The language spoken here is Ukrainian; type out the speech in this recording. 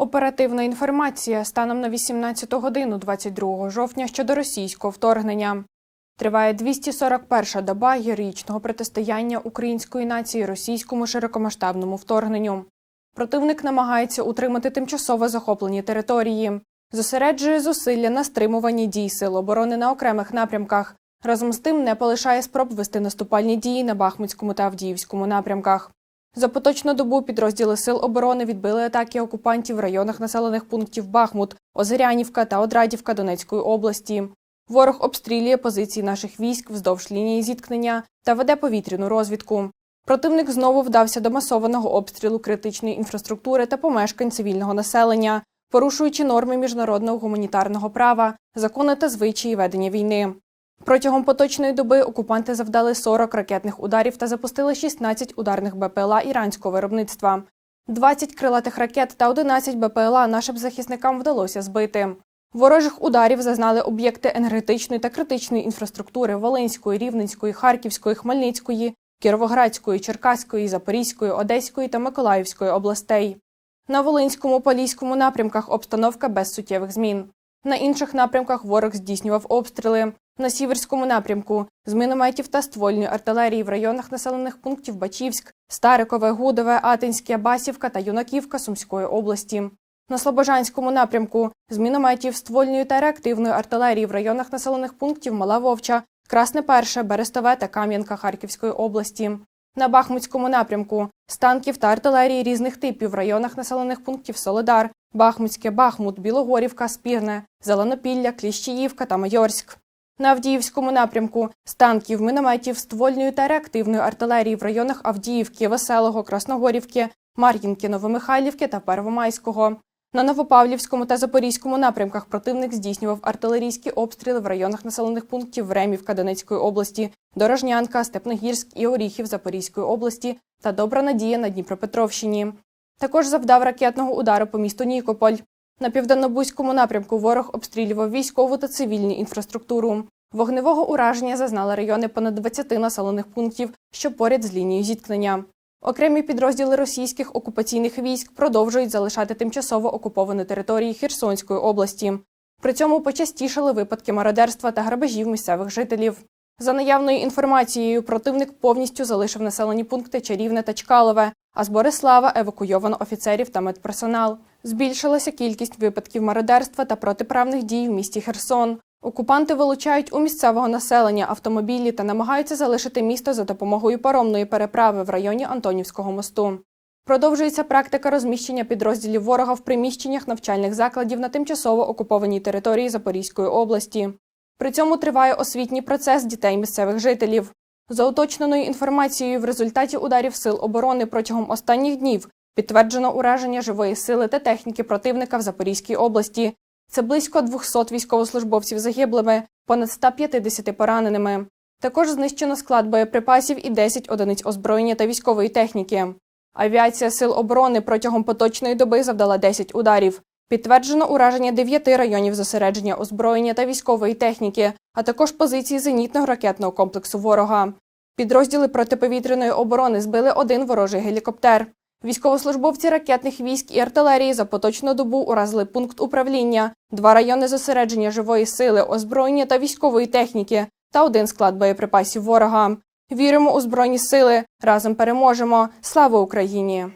Оперативна інформація станом на 18 годину 22 жовтня щодо російського вторгнення. Триває 241-ша доба героїчного протистояння української нації російському широкомасштабному вторгненню. Противник намагається утримати тимчасово захоплені території, зосереджує зусилля на стримуванні дій сил оборони на окремих напрямках. Разом з тим не полишає спроб вести наступальні дії на Бахмутському та Авдіївському напрямках. За поточну добу підрозділи сил оборони відбили атаки окупантів в районах населених пунктів Бахмут, Озерянівка та Одрадівка Донецької області. Ворог обстрілює позиції наших військ вздовж лінії зіткнення та веде повітряну розвідку. Противник знову вдався до масованого обстрілу критичної інфраструктури та помешкань цивільного населення, порушуючи норми міжнародного гуманітарного права, закони та звичаї ведення війни. Протягом поточної доби окупанти завдали 40 ракетних ударів та запустили 16 ударних БПЛА іранського виробництва. 20 крилатих ракет та 11 БПЛА нашим захисникам вдалося збити. Ворожих ударів зазнали об'єкти енергетичної та критичної інфраструктури Волинської, Рівненської, Харківської, Хмельницької, Кіровоградської, Черкаської, Запорізької, Одеської та Миколаївської областей. На Волинському Поліському напрямках обстановка без суттєвих змін. На інших напрямках ворог здійснював обстріли. На Сіверському напрямку з мінометів та ствольної артилерії в районах населених пунктів Бачівськ, Старикове, Гудове, Атинське, Басівка та Юнаківка Сумської області. На Слобожанському напрямку з мінометів, ствольної та реактивної артилерії в районах населених пунктів Мала Вовча, Красне Перше, Берестове та Кам'янка Харківської області. На Бахмутському напрямку з танків та артилерії різних типів в районах населених пунктів Солидар, Бахмутське, Бахмут, Білогорівка, Спірне, Зеленопілля, Кліщіївка та Майорськ. На Авдіївському напрямку з танків, мінометів, ствольної та реактивної артилерії в районах Авдіївки, Веселого, Красногорівки, Мар'їнки, Новомихайлівки та Первомайського. На Новопавлівському та Запорізькому напрямках противник здійснював артилерійські обстріли в районах населених пунктів Времівка Донецької області, Дорожнянка, Степногірськ і Оріхів Запорізької області та Добра Надія на Дніпропетровщині. Також завдав ракетного удару по місту Нікополь. На південнобузькому напрямку ворог обстрілював військову та цивільну інфраструктуру. Вогневого ураження зазнали райони понад 20 населених пунктів, що поряд з лінією зіткнення. Окремі підрозділи російських окупаційних військ продовжують залишати тимчасово окуповані території Херсонської області. При цьому почастішали випадки мародерства та грабежів місцевих жителів. За наявною інформацією, противник повністю залишив населені пункти Чарівне та Чкалове, а з Борислава евакуйовано офіцерів та медперсонал. Збільшилася кількість випадків мародерства та протиправних дій в місті Херсон. Окупанти вилучають у місцевого населення автомобілі та намагаються залишити місто за допомогою паромної переправи в районі Антонівського мосту. Продовжується практика розміщення підрозділів ворога в приміщеннях навчальних закладів на тимчасово окупованій території Запорізької області. При цьому триває освітній процес дітей місцевих жителів. За уточненою інформацією, в результаті ударів сил оборони протягом останніх днів підтверджено ураження живої сили та техніки противника в Запорізькій області. Це близько 200 військовослужбовців загиблими, понад 150 пораненими. Також знищено склад боєприпасів і 10 одиниць озброєння та військової техніки. Авіація сил оборони протягом поточної доби завдала 10 ударів. Підтверджено ураження 9 районів зосередження озброєння та військової техніки, а також позиції зенітного ракетного комплексу ворога. Підрозділи протиповітряної оборони збили один ворожий гелікоптер. Військовослужбовці ракетних військ і артилерії за поточну добу уразили пункт управління, два райони зосередження живої сили, озброєння та військової техніки та один склад боєприпасів ворога. Віримо у збройні сили. Разом переможемо. Слава Україні!